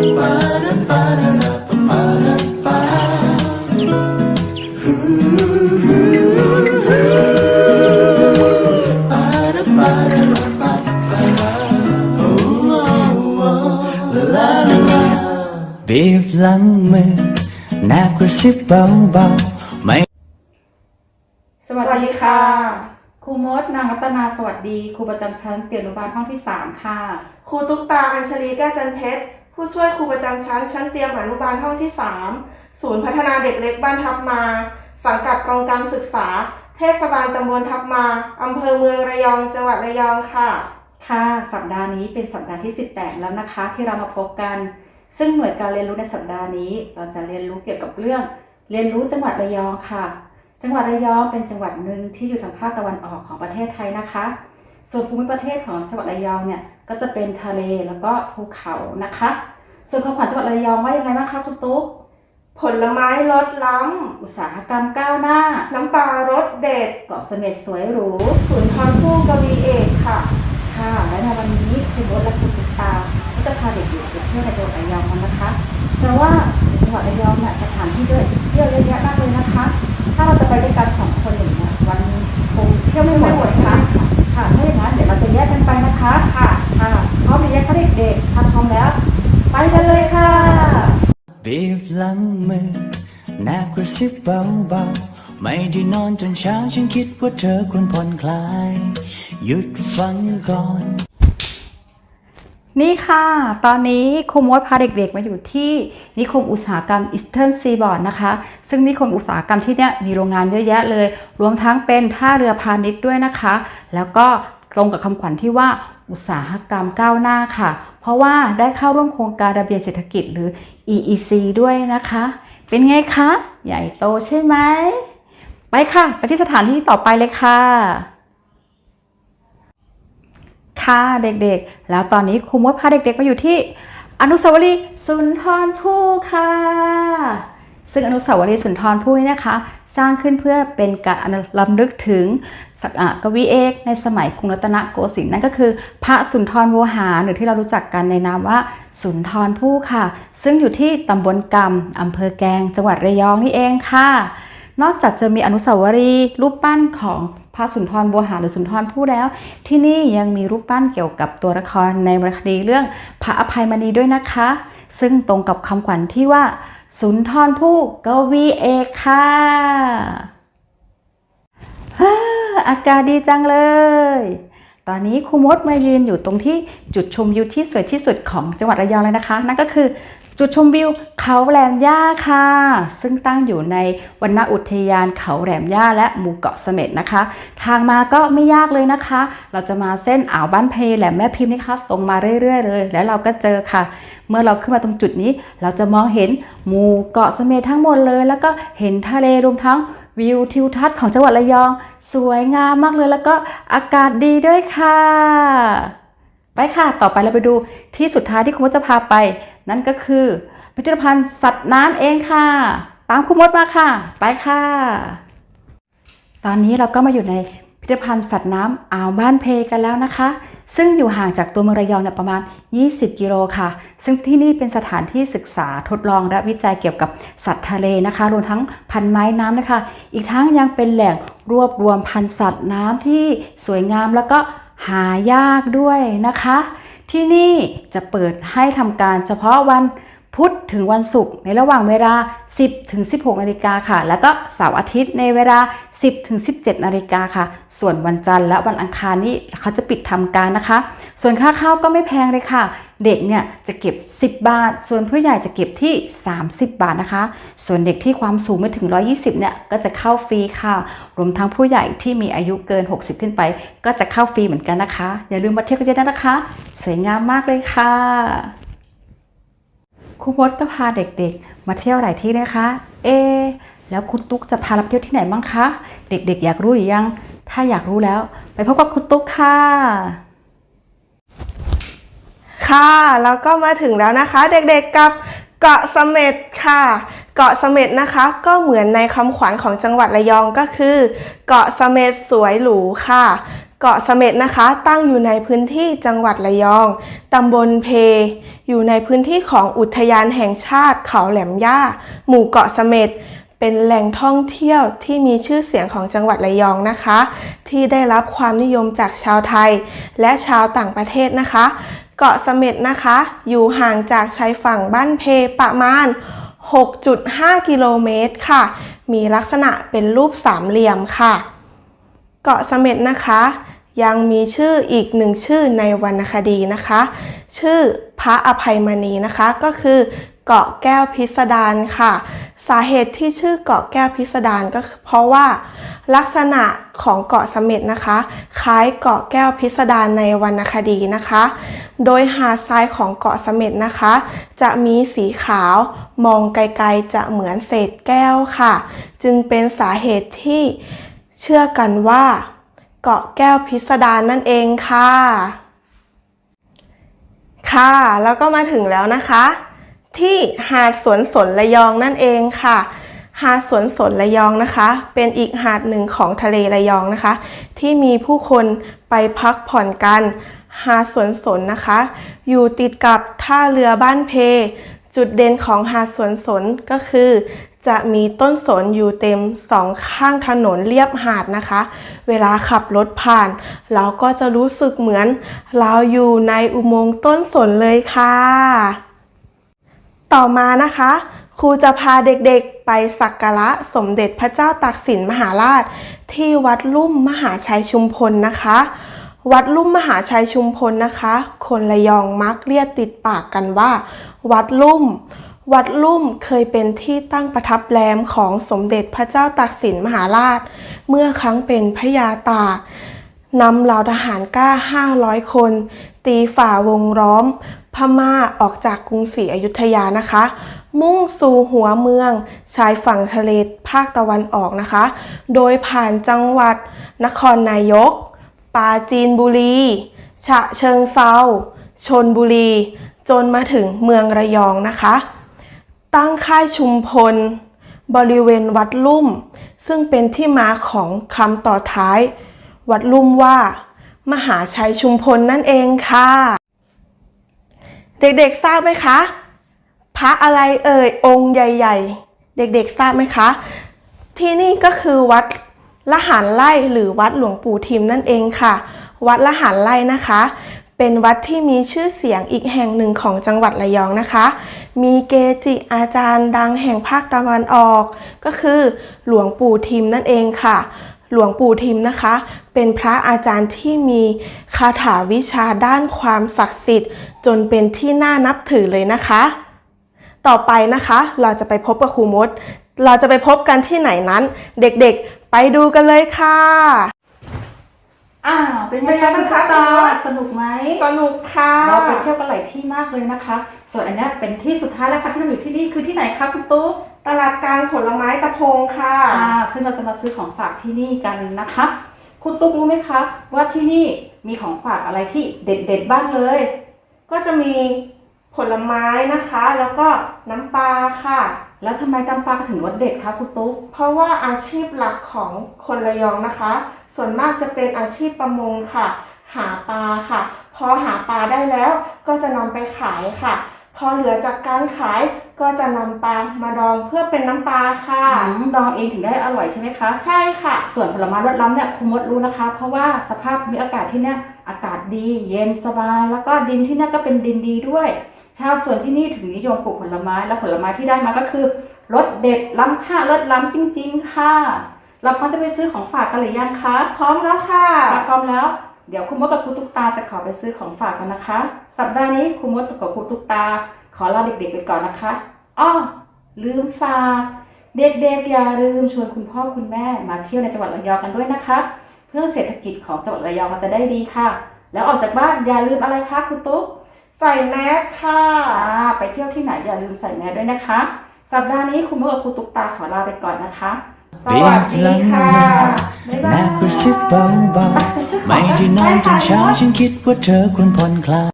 บีบหลังมือแนบกระซิบเบาๆไม่สวัสดีค่ะ ครูมดนางรัตนาสวัสดี ครูประจำชั้นเตรียมอนุบาลห้องที่ 3 ค่ะ ครูตุ๊กตาอัญชลีแก้วจันเพชร ผู้ช่วยครูประจำชั้น ชั้นเตรียมอนุบาลห้องที่ 3 ศูนย์พัฒนาเด็กเล็กบ้านทับมา สังกัดกองการศึกษา เทศบาลตำบลทับมาอำเภอเมืองระยอง จังหวัดระยองค่ะ ค่ะ สัปดาห์นี้เป็นสัปดาห์ที่ 18 แล้วนะคะ ที่เรามาพบกัน ซึ่งหน่วยการเรียนรู้ในสัปดาห์นี้ เราจะเรียนรู้เกี่ยวกับเรื่อง เรียนรู้จังหวัดระยองค่ะ จังหวัดระยองเป็นจังหวัดหนึ่งที่อยู่ทางภาคตะวันออกของประเทศไทยนะคะ ส่วนภูมิประเทศของจังหวัดระยองเนี่ยก็จะเป็นทะเลแล้วก็ภูเขานะคะ ส่วนของขวัญจังหวัดระยองว่ายังไงบ้างคะคุณตุ๊กผลไม้รสล้อุตสาหกรรมก้าวหน้าำน้ำปลารสเด็ดเกาะเสม็ดสวยหรู ศูนย์ทอนผู้กวีเอกค่ะ ค่ะ และในวันนี้ครูมดและ บีบหลังมือแนบกระซิบเบาๆ ไม่ได้นอนจนเช้าฉันคิดว่าเธอควรผ่อนคลาย หยุดฟังก่อน นี่ค่ะ ตอนนี้ครูมดพาเด็กๆ มาอยู่ที่นิคมอุตสาหกรรมอีสเทิร์นซีบอร์ดนะคะ ซึ่งนิคมอุตสาหกรรมที่เนี้ยมีโรงงานเยอะแยะเลย รวมทั้งเป็นท่าเรือพาณิชย์ด้วยนะคะ แล้วก็ตรงกับคำขวัญที่ว่าอุตสาหกรรมก้าวหน้าค่ะ เพราะว่าได้เข้าร่วมโครงการระเบียบเศรษฐกิจหรือ EEC ด้วยนะคะ เป็นไงคะ ใหญ่โตใช่ไหม ไปค่ะ ไปที่สถานที่ต่อไปเลยค่ะ ค่ะเด็กๆ แล้วตอนนี้ครูมดพาเด็กๆมาอยู่ที่อนุสาวรีย์สุนทรภู่ค่ะ ซึ่งอนุสาวรีย์สุนทรภู่นี่นะคะ สร้างขึ้นเพื่อเป็นการลำลึกถึงสักอะกวีเอกในสมัยกรุงรัตนโกสินทร์นั่นก็คือ พระสุนทรโวหารหรือที่เรารู้จักกันในนามว่าสุนทรภู่ค่ะ ซึ่งอยู่ที่ตำบลกำอำเภอแกง จังหวัดระยองนี่เองค่ะ นอกจากจะมีอนุสาวรีย์รูปปั้นของพระสุนทรบัวหารหรือสุนทรภู่แล้ว ที่นี่ยังมีรูปปั้นเกี่ยวกับตัวละครในวรรณคดีเรื่องพระอภัยมณีด้วยนะคะ ซึ่งตรงกับคำขวัญที่ว่า สุนทรภู่กวีเอกค่ะอากาศดีจังเลย ตอนนี้ครูมดมายืนอยู่ตรงที่จุดชมวิวที่สวยที่สุดของจังหวัดระยองเลยนะคะ นั่นก็คือ จุดชมวิวเขาแหลมย่าค่ะ ซึ่งตั้งอยู่ในวรรณอุทยานเขาแหลมย่าและหมู่เกาะเสม็ดนะคะ ทางมาก็ไม่ยากเลยนะคะ เราจะมาเส้นอ่าวบ้านเพแหลมแม่พิมพ์นี่ค่ะตรงมาเรื่อยๆเลย แล้วเราก็เจอค่ะ เมื่อเราขึ้นมาตรงจุดนี้ เราจะมองเห็นหมู่เกาะเสม็ดทั้งหมดเลย แล้วก็เห็นทะเลรวมทั้งวิวทิวทัศน์ของจังหวัดระยอง สวยงามมากเลยแล้วก็อากาศดีด้วยค่ะ ไปค่ะ ต่อไปเราไปดูที่สุดท้ายที่คุณมดจะพาไป นั่นก็คือพิพิธภัณฑ์สัตว์น้ำเองค่ะ ตามคุณมดมาค่ะ ไปค่ะ ตอนนี้เราก็มาอยู่ในพิพิธภัณฑ์สัตว์น้ำอ่าวบ้านเพกันแล้วนะคะ ซึ่งอยู่ห่างจากตัวเมืองระยองเนี่ยประมาณ 20 กิโลค่ะ ซึ่งที่นี่เป็นสถานที่ศึกษาทดลองและวิจัยเกี่ยวกับสัตว์ทะเลนะคะ รวมทั้งพันไม้น้ำนะคะ อีกทั้งยังเป็นแหล่งรวบรวมพันธุ์สัตว์น้ำที่สวยงามแล้วก็ หายากด้วยนะคะ ที่นี่จะเปิดให้ทำการเฉพาะวันพุธถึงวันศุกร์ในระหว่างเวลา 10 ถึง 16 นาฬิกาค่ะ แล้วก็เสาร์อาทิตย์ในเวลา 10 ถึง 17 นาฬิกาค่ะ ส่วนวันจันทร์และวันอังคารนี่เขาจะปิดทำการนะคะ ส่วนค่าเข้าก็ไม่แพงเลยค่ะ เด็กเนี่ยจะเก็บ 10 บาท ส่วนผู้ใหญ่จะเก็บที่ 30 บาทนะคะ ส่วนเด็กที่ความสูงไม่ถึง 120 เนี่ยก็จะเข้าฟรีค่ะ รวมทั้งผู้ใหญ่ที่มีอายุเกิน 60 ขึ้นไป ก็จะเข้าฟรีเหมือนกันนะคะ อย่าลืมมาเที่ยวกันเยอะๆนะคะ สวยงามมากเลยค่ะครูมดก็พาเด็กๆ มาเที่ยวหลายที่นะคะ เอ แล้วคุณตุ๊กจะพาเราเที่ยวที่ไหนบ้างคะ เด็กๆ อยากรู้หรือยัง ถ้าอยากรู้แล้ว ไปพบกับคุณตุ๊กค่ะ ค่ะ แล้วก็มาถึงแล้วนะคะเด็กๆกับเกาะเสม็ดค่ะ เกาะเสม็ดนะคะ ก็เหมือนในคำขวัญของจังหวัดระยองก็คือ เกาะเสม็ดสวยหรูค่ะ เกาะเสม็ดนะคะ ตั้งอยู่ในพื้นที่จังหวัดระยองตำบลเพออยู่ในพื้นที่ของอุทยานแห่งชาติเขาแหลมย่า หมู่เกาะเสม็ดเป็นแหล่งท่องเที่ยวที่มีชื่อเสียงของจังหวัดระยองนะคะ ที่ได้รับความนิยมจากชาวไทย และชาวต่างประเทศนะคะ เกาะเสม็ดนะคะ อยู่ห่างจากชายฝั่งบ้านเพประมาณ 6.5 กิโลเมตรค่ะ มีลักษณะเป็นรูปสามเหลี่ยมค่ะ เกาะเสม็ดนะคะ ยังมีชื่ออีกหนึ่งชื่อในวรรณคดีนะคะ ชื่อพระอภัยมณีนะคะก็คือ เกาะแก้วพิสดารค่ะ สาเหตุที่ชื่อเกาะแก้วพิสดารก็เพราะว่า ลักษณะของเกาะเสม็ดนะคะ คล้ายเกาะแก้วพิสดารในวรรณคดีนะคะ โดยหาดทรายของเกาะเสม็ดนะคะ จะมีสีขาวมองไกลๆจะเหมือนเศษแก้วค่ะ จึงเป็นสาเหตุที่เชื่อกันว่าเกาะแก้วพิสดารนั่นเองค่ะ ค่ะ แล้วก็มาถึงแล้วนะคะ ที่หาดสวนสนระยองนั่นเองค่ะ หาดสวนสนระยองนะคะ เป็นอีกหาดหนึ่งของทะเลระยองนะคะ ที่มีผู้คนไปพักผ่อนกัน หาดสวนสนนะคะ อยู่ติดกับท่าเรือบ้านเพ จุดเด่นของหาดสวนสนก็คือ จะมีต้นสนอยู่เต็มสองข้างถนนเลียบหาดนะคะ เวลาขับรถผ่าน เราก็จะรู้สึกเหมือน เราอยู่ในอุโมงค์ต้นสนเลยค่ะ ต่อมานะคะ ครูจะพาเด็กๆไปสักการะสมเด็จพระเจ้าตากสินมหาราช ที่วัดลุ่มมหาชัยชุมพลนะคะ วัดลุ่มมหาชัยชุมพลนะคะ คนระยองมักเรียกติดปากกันว่า วัดลุ่ม วัดลุ่มเคยเป็นที่ตั้งประทับแรมของสมเด็จพระเจ้าตากสินมหาราช เมื่อครั้งเป็นพระยาตากนำเหล่าทหารกล้า 500 คน ตีฝ่าวงล้อม พม่าออกจากกรุงศรีอยุธยานะคะ มุ่งสู่หัวเมืองชายฝั่งทะเลภาคตะวันออกนะคะ โดยผ่านจังหวัด นครนายกปราจีนบุรี ฉะเชิงเซาชนบุรี จนมาถึงเมืองระยองนะคะ ตั้งค่ายชุมพล บริเวณวัดลุ่ม ซึ่งเป็นที่มาของคำต่อท้าย วัดลุ่มว่า มหาชัยชุมพลนั่นเองค่ะ เด็กๆทราบไหมคะ พระอะไรเอ่ยองค์ใหญ่ ๆ เด็กๆทราบไหมคะ ที่นี่ก็คือวัดละหารไล่หรือวัดหลวงปู่ทิมนั่นเองค่ะ วัดละหารไล่นะคะ เป็นวัดที่มีชื่อเสียงอีกแห่งหนึ่งของจังหวัดระยองนะคะ มีเกจิอาจารย์ดังแห่งภาคตะวันออก ก็คือหลวงปู่ทิมนั่นเองค่ะ หลวงปู่ทิมนะคะ เป็นพระอาจารย์ที่มีคาถาวิชาด้านความศักดิ์สิทธิ์ จนเป็นที่น่านับถือเลยนะคะ ต่อไปนะคะ เราจะไปพบกับครูมด เราจะไปพบกันที่ไหนนั้น เด็กๆ ไปดูกันเลยค่ะ อ้าวเป็นไงเป็นไงคะบ้างคะตาคุณมดสนุกไหมสนุกค่ะเราไปเที่ยวกันหลายที่มากเลยนะคะ ส่วนอันเนี้ยเป็นที่สุดท้ายแล้วค่ะที่เราอยู่ที่นี่คือที่ไหนคะคุณตุ๊ก ตลาดกลางผลไม้ตะพงค่ะค่ะซึ่งเราจะมาซื้อของฝากที่นี่กันนะคะ คุณตุ๊กรู้ไหมคะว่าที่นี่มีของฝากอะไรที่เด็ดๆบ้างเลย ก็จะมีผลไม้นะคะ แล้วก็น้ำปลาค่ะ แล้วทำไมจำปาถึงรสเด็ดคะคุณตุ๊ก เพราะว่าอาชีพหลักของคนระยองนะคะ ส่วนมากจะเป็นอาชีพประมงค่ะ หาปลาค่ะ พอหาปลาได้แล้วก็จะนำไปขายค่ะ พอเหลือจากการขายก็จะนำปลามาดองเพื่อเป็นน้ำปลาค่ะอืมดองเองถึงได้อร่อยใช่ไหมคะ ใช่ค่ะ ส่วนผลไม้รสล้ำเนี่ยคุณมดรู้นะคะ เพราะว่าสภาพภูมิอากาศที่เนี่ยอากาศดี เย็นสบาย แล้วก็ดินที่เนี่ยก็เป็นดินดีด้วย ชาวสวนที่นี่ถึงนิยมปลูกผลไม้และผลไม้ที่ได้มาก็คือรสเด็ดล้ำค่ารสล้ำจริง ๆ ค่ะ เราพร้อมจะไปซื้อของฝากกันหรือยังคะ พร้อมแล้วค่ะถ้าพร้อมแล้ว เดี๋ยวคุณมดกับครูตุ๊กตาจะขอไปซื้อของฝากกันนะคะ สัปดาห์นี้ครูมดกับครูตุ๊กตา ขอลาเด็กๆไปก่อนนะคะอ้อลืมฝากเด็กๆอย่าลืมชวนคุณพ่อคุณแม่มาเที่ยวในจังหวัดระยองกันด้วยนะคะ เพื่อเศรษฐกิจของจังหวัดระยองมันจะได้ดีค่ะ แล้วออกจากบ้านอย่าลืมอะไรคะคุณตุ๊กใส่แมสค่ะอ่าไปเที่ยวที่ไหนอย่าลืมใส่แมสด้วยนะคะ สัปดาห์นี้คุณมดกับครูตุ๊กตาขอลาไปก่อนนะคะ สวัสดีค่ะบ๊ายบาแนยบกระซิบเบาๆไม่ได้นอนจนเช้าฉันคิดว่าเธอควรผ่อนคลาย